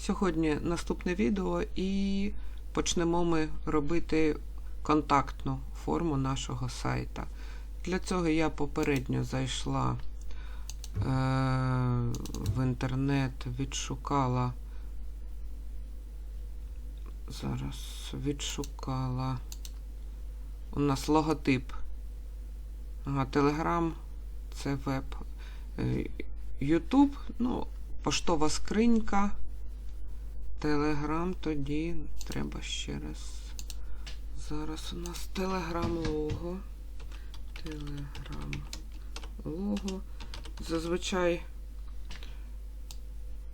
Сьогодні наступне відео і почнемо ми робити контактну форму нашого сайта. Для цього я попередньо зайшла е, в інтернет, відшукала. Зараз відшукала. У нас логотип. Ага, Телеграм, це веб. Е, Ютуб, ну, поштова скринька. Телеграм тоді треба ще раз. Зараз у нас телеграм лого. Телеграм лого. Зазвичай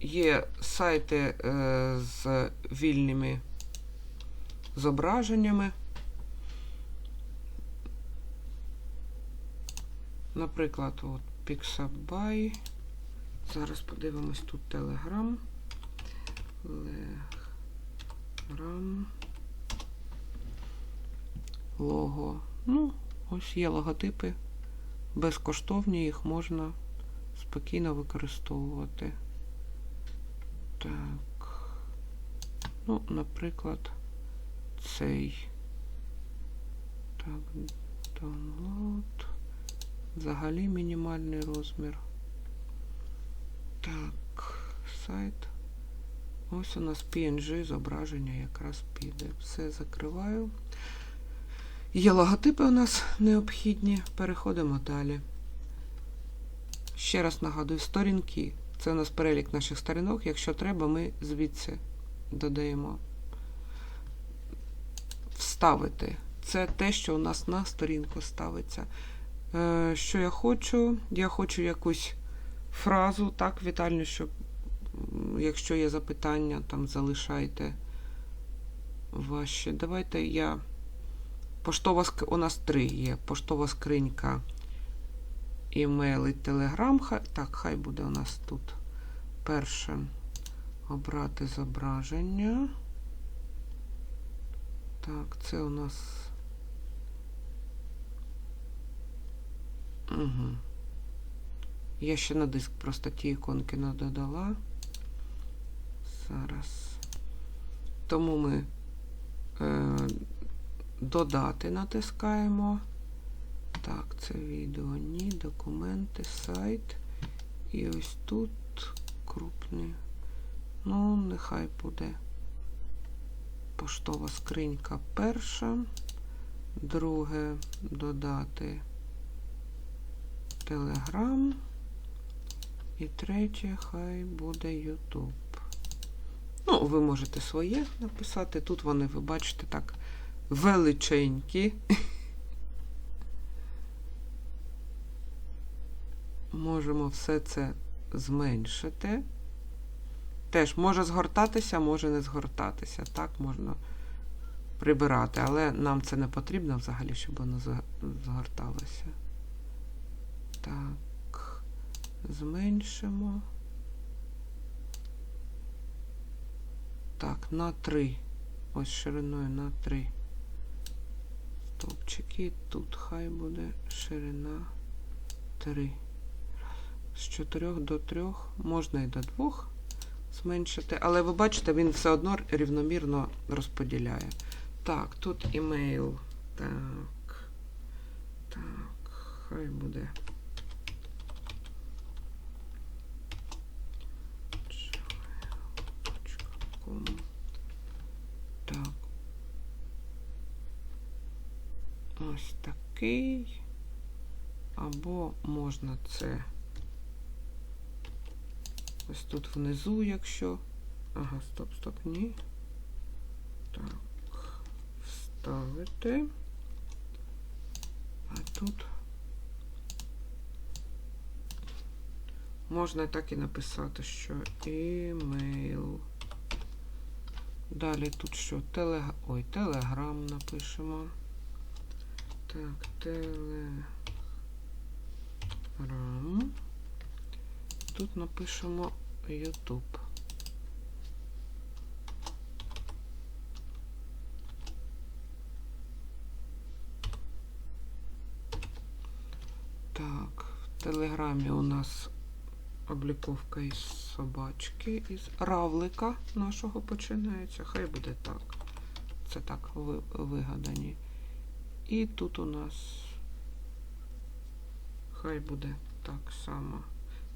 є сайти е, з вільними зображеннями. Наприклад, от Pixabay. Зараз подивимось тут Telegram. Telegram. Лого. Ну, ось є логотипи. Безкоштовні, їх можна спокійно використовувати. Так. Ну, наприклад, цей. Так, download. Взагалі мінімальний розмір. Так, сайт. Ось у нас PNG зображення якраз піде. Все закриваю. Є логотипи у нас необхідні. Переходимо далі. Ще раз нагадую, сторінки. Це у нас перелік наших сторінок. Якщо треба, ми звідси додаємо вставити. Це те, що у нас на сторінку ставиться. Е, Що я хочу? Я хочу якусь фразу, так, вітальню, щоб, якщо є запитання, там залишайте ваші. Давайте я. Поштова. У нас три є. Поштова скринька, імейл і телеграм. Так, хай буде у нас тут перше обрати зображення. Так, це у нас. Угу. Я ще на диск просто ті іконки не додала. Зараз. Тому ми е, додати натискаємо. Так, це відео, ні, документи, сайт. І ось тут крупний. Ну, нехай буде поштова скринька перша. Друге додати Telegram. І третє, хай буде YouTube. Ну, ви можете своє написати. Тут вони, ви бачите, так величенькі. Можемо все це зменшити. Теж може згортатися, може не згортатися. Так, можна прибирати, але нам це не потрібно взагалі, щоб воно згорталося. Так, зменшимо. Так, на 3. Ось шириною на 3 стовпчики. Тут хай буде ширина 3. З 4 до 3, можна і до 2 зменшити, але ви бачите, він все одно рівномірно розподіляє. Так, тут імейл. Так. Так, хай буде. gmail.com. Так. Ось такий. Або можна це ось тут внизу, якщо. Ага, стоп, стоп, ні. Так, вставити. А тут можна так і написати, що імейл. Далі тут що? Телег... Ой, телеграм напишемо. Так, телеграм. Тут напишемо YouTube. Так, в Телеграмі у нас обліковка із собачки, із равлика нашого починається. Хай буде так. Це так вигадані. І тут у нас хай буде так само.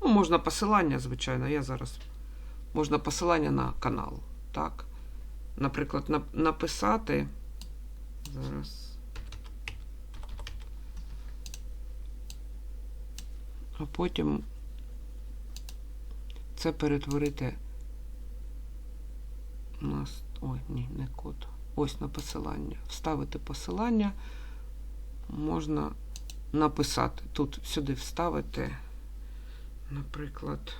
Ну, можна посилання, звичайно. Я зараз можна посилання на канал. Так. Наприклад, нап- написати. Зараз. А потім це перетворити на. с- Ой, ні, не код. Ось на посилання. Вставити посилання можна написати. Тут сюди вставити, наприклад.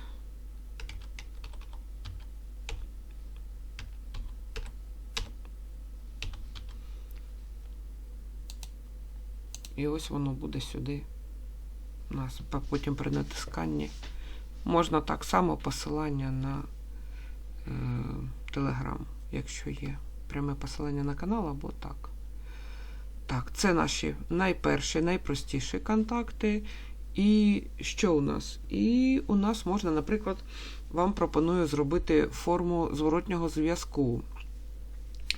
І ось воно буде сюди. У нас потім при натисканні. Можна так само посилання на е, Telegram, якщо є пряме посилання на канал або так. Так, це наші найперші, найпростіші контакти. І що у нас? І у нас можна, наприклад, вам пропоную зробити форму зворотнього зв'язку,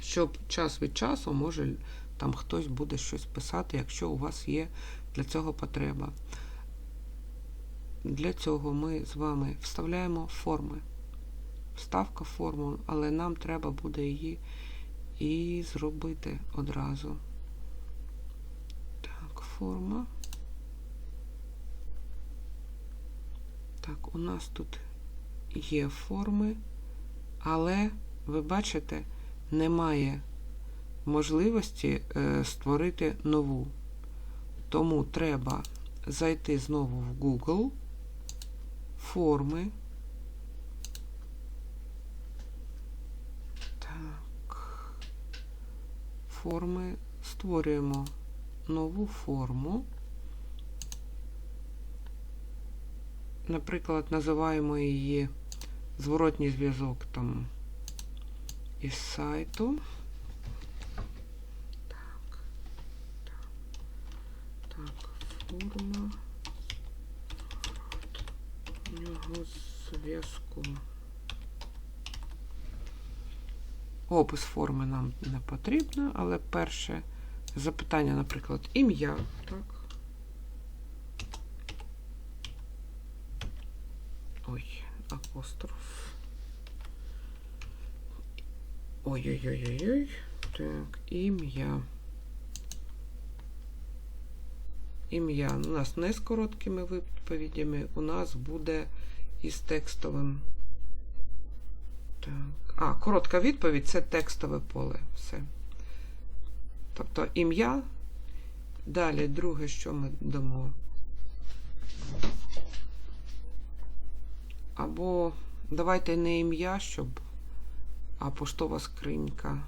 щоб час від часу, може, там хтось буде щось писати, якщо у вас є для цього потреба. Для цього ми з вами вставляємо форми. Вставка форму, але нам треба буде її і зробити одразу. Так, форма. Так, у нас тут є форми, але ви бачите, немає можливості е, створити нову. Тому треба зайти знову в Google, форми. Так. Форми. Створюємо нову форму. Наприклад, називаємо її зворотній зв'язок там із сайту. Так. Так. Так, форма зворотнього зв'язку. Опис форми нам не потрібно, але перше запитання, наприклад, ім'я. Так. Ой, апостроф. Ой-ой-ой-ой-ой. Так, ім'я. Ім'я. У нас не з короткими відповідями, у нас буде із текстовим. Так. А, коротка відповідь це текстове поле. Все. Тобто ім'я. Далі, друге, що ми дамо. Або давайте не ім'я, щоб, а поштова скринька.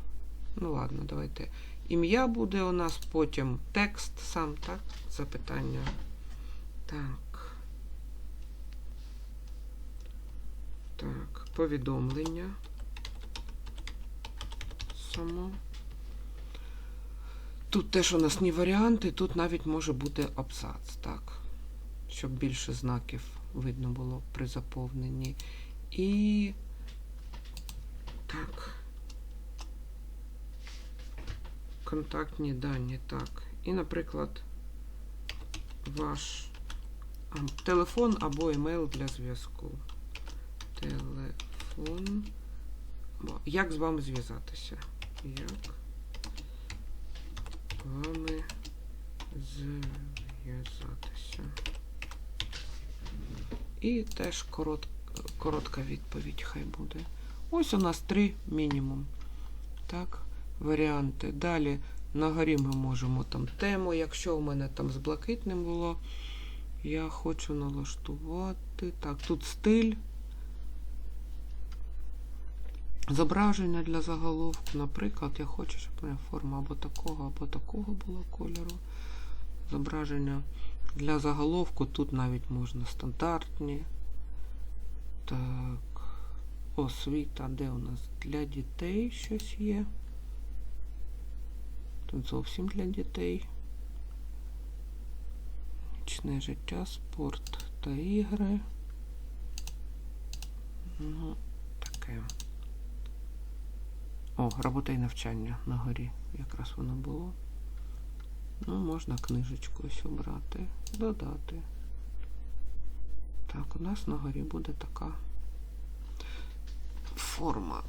Ну, ладно, давайте. Ім'я буде у нас потім текст сам, так? Запитання. Так. Так, повідомлення. Само. Тут теж у нас не варіанти, тут навіть може бути абзац, так? Щоб більше знаків видно було при заповненні. І так. Контактні дані, так. І, наприклад, ваш телефон або емейл для зв'язку. Телефон. Як з вами зв'язатися? Як з вами зв'язатися? І теж корот, коротка відповідь хай буде. Ось у нас три мінімум. Так, варіанти. Далі на горі ми можемо там тему. Якщо у мене там з блакитним було, я хочу налаштувати. Так, тут стиль. Зображення для заголовку. Наприклад, я хочу, щоб у мене форма або такого, або такого була кольору. Зображення для заголовку. Тут навіть можна стандартні. Так. Освіта, де у нас для дітей щось є. Зовсім для дітей. Нічне життя, спорт та ігри. Ну, таке. О, робота і навчання на горі. Якраз воно було. Ну, можна книжечку ось обрати, додати. Так, у нас на горі буде така форма.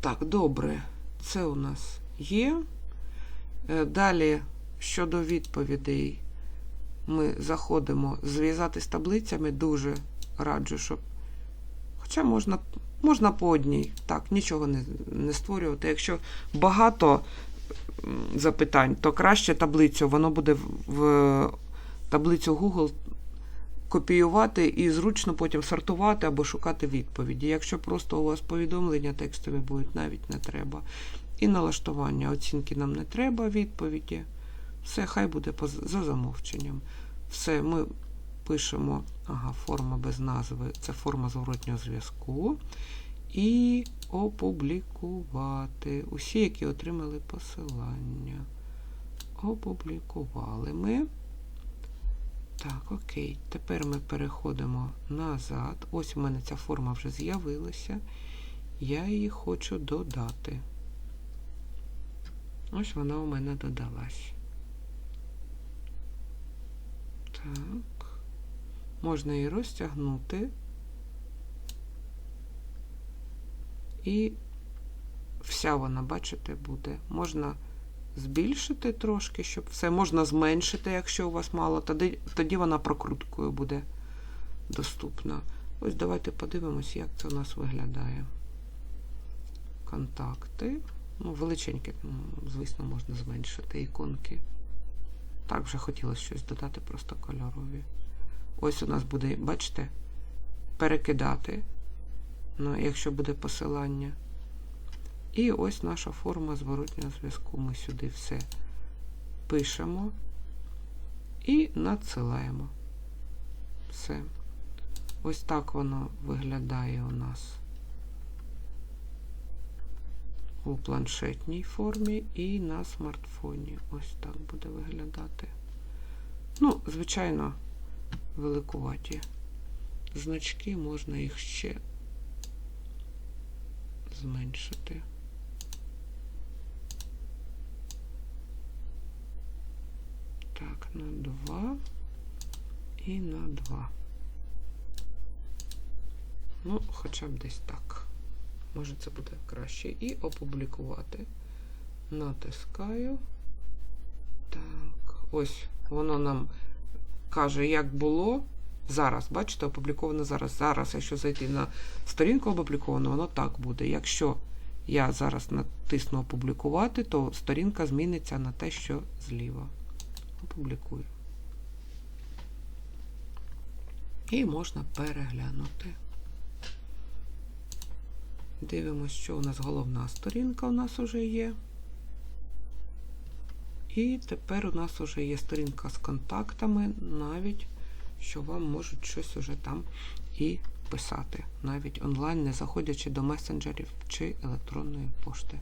Так, добре. Це у нас є. Е, Далі, щодо відповідей, ми заходимо зв'язати з таблицями. Дуже раджу, щоб. Хоча можна, можна по одній. Так, нічого не, не створювати. Якщо багато запитань, то краще таблицю. Воно буде в таблицю Google копіювати і зручно потім сортувати або шукати відповіді. Якщо просто у вас повідомлення текстові будуть, навіть не треба. І налаштування оцінки нам не треба, відповіді. Все, хай буде за замовченням. Все, ми пишемо, ага, форма без назви, це форма зворотнього зв'язку. І опублікувати. Усі, які отримали посилання. Опублікували ми. Так, окей. Тепер ми переходимо назад. Ось у мене ця форма вже з'явилася. Я її хочу додати. Ось вона у мене додалась. Так. Можна її розтягнути. І вся вона, бачите, буде. Можна збільшити трошки, щоб все можна зменшити, якщо у вас мало, тоді, тоді вона прокруткою буде доступна. Ось давайте подивимось, як це у нас виглядає. Контакти. Ну, величенькі, звісно, можна зменшити іконки. Так, вже хотілося щось додати, просто кольорові. Ось у нас буде, бачите, перекидати, ну, якщо буде посилання. І ось наша форма зворотнього зв'язку. Ми сюди все пишемо і надсилаємо. Все. Ось так воно виглядає у нас у планшетній формі і на смартфоні. Ось так буде виглядати. Ну, звичайно, великуваті значки, можна їх ще зменшити. Так, на 2 і на 2. Ну, хоча б десь так. Може, це буде краще. І опублікувати. Натискаю. Так, ось воно нам каже, як було. Зараз, бачите, опубліковано зараз. Зараз, якщо зайти на сторінку опубліковано, воно так буде. Якщо я зараз натисну опублікувати, то сторінка зміниться на те, що зліва. Опублікую. І можна переглянути. Дивимося, що у нас головна сторінка у нас вже є. І тепер у нас вже є сторінка з контактами, навіть що вам можуть щось уже там і писати, навіть онлайн, не заходячи до месенджерів чи електронної пошти.